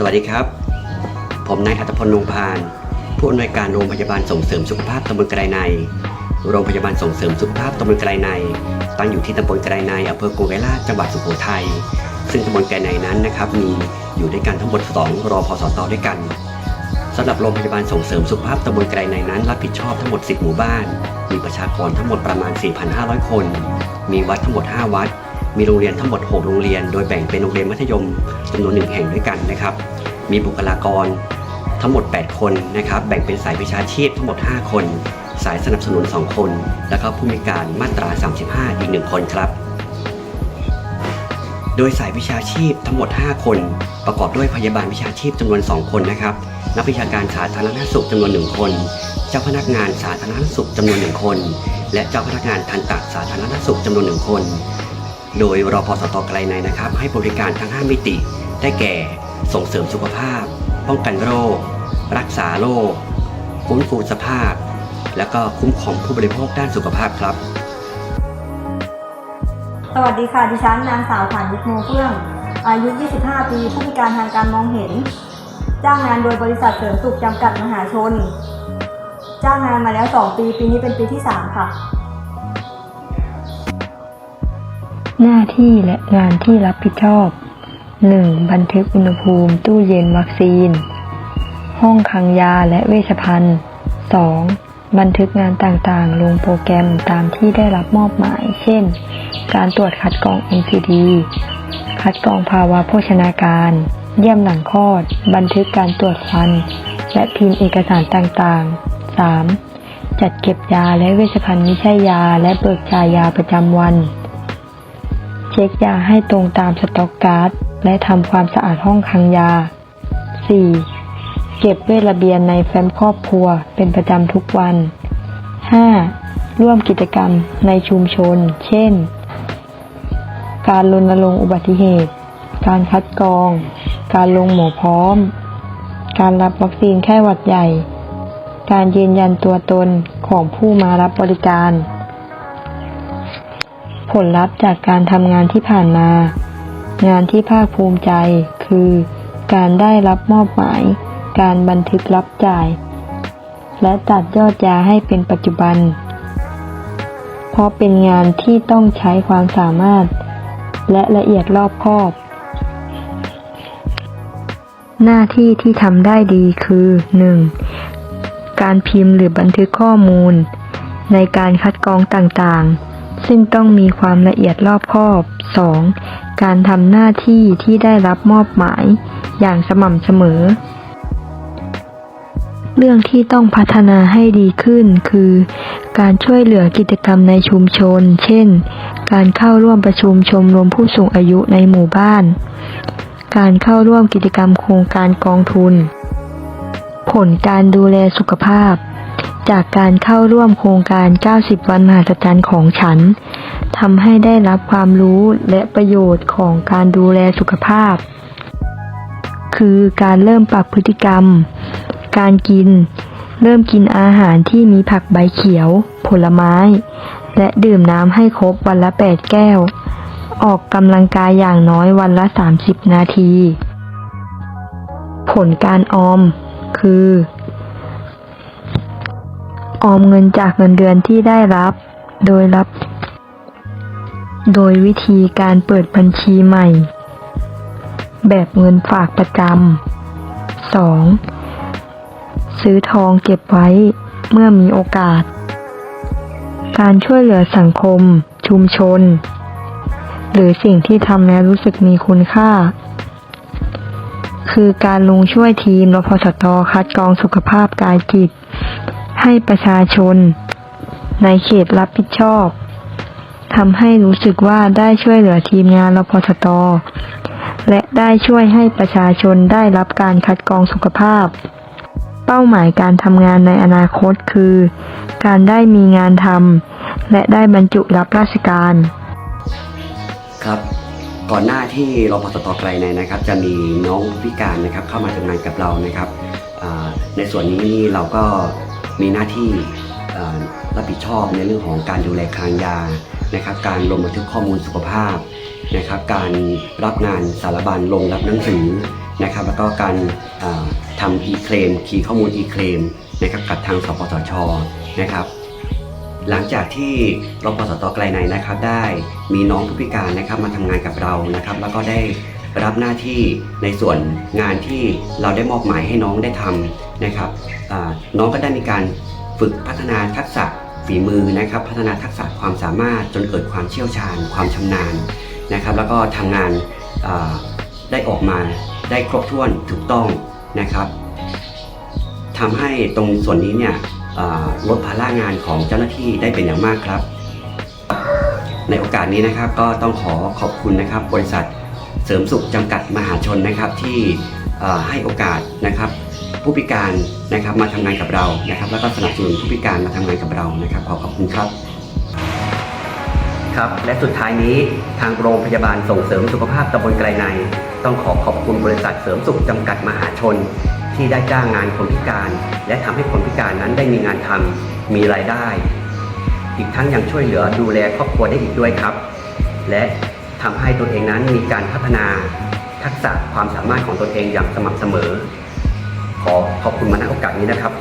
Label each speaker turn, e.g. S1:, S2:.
S1: สวัสดีครับ ผมนายอัตพลนงพาน ผู้อำนวยการโรงพยาบาลส่งเสริมสุขภาพตำบลไกรใน โรงพยาบาลส่งเสริมสุขภาพตำบลไกรใน ตั้งอยู่ที่ตำบลไกรในอำเภอโกเวลาจังหวัดสุโขทัย ซึ่งตำบลไกรในนั้นนะครับมีอยู่ด้วยกันทั้งหมด 2 รอพสตด้วยกันสำหรับโรงพยาบาลส่งเสริมสุขภาพตำบลไกรในนั้น รับผิดชอบทั้งหมด 10 หมู่บ้าน มีประชากรทั้งหมดประมาณ 4,500 คน มีวัดทั้งหมด 5 วัด มีโรงเรียนทั้งหมด 6 โรงเรียน โดยแบ่งเป็นโรงเรียนมัธยมจำนวนหนึ่งแห่งด้วยกันนะครับ มีบุคลากรทั้งหมด 8 คนนะครับ แบ่งเป็นสายวิชาชีพทั้งหมด 5 คน สายสนับสนุน 2 คน แล้วก็ผู้มีการมาตรา 35 อีก 1 คนครับ โดยสายวิชาชีพทั้งหมด 5 คน ประกอบด้วยพยาบาลวิชาชีพจำนวน 2 คนนะครับ นักวิชาการสาธารณสุขจำนวน 1 คน เจ้าพนักงานสาธารณสุขจำนวน 1 คน และเจ้าพนักงานทันตสาธารณสุขจำนวน 1 คน โดยรอพสตไกลในนะครับ ให้บริการทั้ง 5 มิติ ได้แก่ ส่งเสริมสุขภาพ ป้องกันโรค รักษาโรคฟื้นฟูสภาพ แล้วก็คุ้มครองผู้บริโภคด้านสุขภาพครับ
S2: สวัสดีค่ะ ดิฉันนางสาวผ่านยิทโมเฟื่อง อายุ 25 ปี ผู้พิการทางการมองเห็น จ้างงานโดยบริษัทเสริมสุขจำกัดมหาชน จ้างงานมาแล้ว 2 ปี ปีนี้เป็นปีที่ 3 ค่ะ
S3: หน้าที่และงานที่รับผิดชอบ 1. บันทึกอุณหภูมิตู้เย็นวัคซีน ห้องคลังยาและเวชภัณฑ์ 2. บันทึกงานต่างๆ ลงโปรแกรมตามที่ได้รับมอบหมาย เช่น การตรวจคัดกรอง NCD คัดกรองภาวะโภชนาการ เยี่ยมหลังคลอด บันทึกการตรวจฟัน และพิมพ์เอกสารต่างๆ 3. จัดเก็บยาและเวชภัณฑ์ไม่ใช่ยาและเบิกจ่ายยาประจำวัน ช็คยาให้ตรงตามสต็อกการ์ดและทำความสะอาดห้องคลังยา 4. เก็บเวทระเบียนในแฟ้มครอบครัวเป็นประจำทุกวัน 5. ร่วมกิจกรรมในชุมชน เช่น การรณรงค์อุบัติเหตุ การคัดกรอง การลงหมอพร้อม การรับวัคซีนแค่หวัดใหญ่ การยืนยันตัวตนของผู้มารับบริการ ผลลัพธ์จากการทำงานที่ผ่านมา งานที่ภาคภูมิใจ คือ การได้รับมอบหมาย การบันทึกรับจ่าย และตัดยอดยาให้เป็นปัจจุบัน เพราะเป็นงานที่ต้องใช้ความสามารถ และละเอียดรอบคอบ หน้าที่ที่ทำได้ดีคือ 1. การพิมพ์หรือบันทึกข้อมูล ในการคัดกรองต่างๆ ซึ่งต้องมีความละเอียดรอบคอบ 2. การทำหน้าที่ที่ได้รับมอบหมาย อย่างสม่ำเสมอ เรื่องที่ต้องพัฒนาให้ดีขึ้นคือ การช่วยเหลือกิจกรรมในชุมชน เช่น การเข้าร่วมประชุมชมรมผู้สูงอายุในหมู่บ้าน การเข้าร่วมกิจกรรมโครงการกองทุน ผลการดูแลสุขภาพ จากการเข้าร่วมโครงการ 90 วันมหัศจรรย์ของฉันทำให้ได้รับความรู้และประโยชน์ของการดูแลสุขภาพ คือการเริ่มปรับพฤติกรรม การกิน เริ่มกินอาหารที่มีผักใบเขียว ผลไม้ และดื่มน้ำให้ครบวันละ 8 แก้ว ออกกำลังกายอย่างน้อยวันละ 30 นาที ผลการออม คือ ออมเงินจากเงินเดือนที่ได้รับ โดยรับ โดยวิธีการเปิดบัญชีใหม่ แบบเงินฝากประจำ 2. ซื้อทองเก็บไว้เมื่อมีโอกาส การช่วยเหลือสังคม ชุมชน หรือสิ่งที่ทำแล้วรู้สึกมีคุณค่า คือการลงช่วยทีมรพสตคัดกรองสุขภาพกายจิต ให้ประชาชน ในเขตรับผิดชอบทำให้รู้สึกว่าได้ช่วยเหลือทีมงานรพสต และได้ช่วยให้ประชาชนได้รับการคัดกรองสุขภาพ เป้าหมายการทำงานในอนาคตคือ การได้มีงานทำและได้บรรจุรับราชการ
S1: ครับก่อนหน้าที่รพสตไกลในนะครับ จะมีน้องพิการนะครับเข้ามาทำงานกับเรานะครับในส่วนนี้นี่เราก็ มีหน้าที่รับผิดชอบในเรื่องของการดูแลคลังยานะครับ การลงบันทึกข้อมูลสุขภาพนะครับ การรับงานสารบัญลงรับหนังสือนะครับ แล้วก็การทำ e-claim คีย์ข้อมูล e-claim นะครับกับทางสปสชนะครับ หลังจากที่รปสตไกลในนะครับได้มีน้องผู้พิการนะครับมาทำงานกับเรานะครับ แล้วก็ได้ รับหน้าที่ในส่วนงานที่เราได้มอบหมายให้น้องได้ทำนะครับน้องก็ได้มีการฝึกพัฒนาทักษะฝีมือนะครับ พัฒนาทักษะความสามารถจนเกิดความเชี่ยวชาญ ความชำนาญนะครับ แล้วก็ทำงานได้ออกมาได้ครบถ้วนถูกต้องนะครับทำให้ตรงส่วนนี้เนี่ยลดภาระงานของเจ้าหน้าที่ได้เป็นอย่างมากครับ ในโอกาสนี้นะครับก็ต้องขอขอบคุณนะครับ บริษัท เสริมสุขจำกัดมหาชนนะครับที่ให้โอกาสนะครับผู้พิการนะครับมาทำงานกับเรานะครับแล้วก็สนับสนุนผู้พิการมาทำงานกับเรานะครับขอขอบคุณครับครับและสุดท้ายนี้ทางโรงพยาบาลส่งเสริมสุขภาพตำบลไกรใน ต้องขอขอบคุณบริษัทเสริมสุขจำกัดมหาชน ที่ได้จ้างงานคนพิการ และทำให้คนพิการนั้นได้มีงานทำมีรายได้ อีกทั้งยังช่วยเหลือดูแลครอบครัวได้อีกด้วยครับ และ ทำให้ตัวเองนั้นมีการพัฒนาทักษะความสามารถของตนเองอย่างสม่ำเสมอ ขอขอบคุณมาณโอกาสนี้นะครับ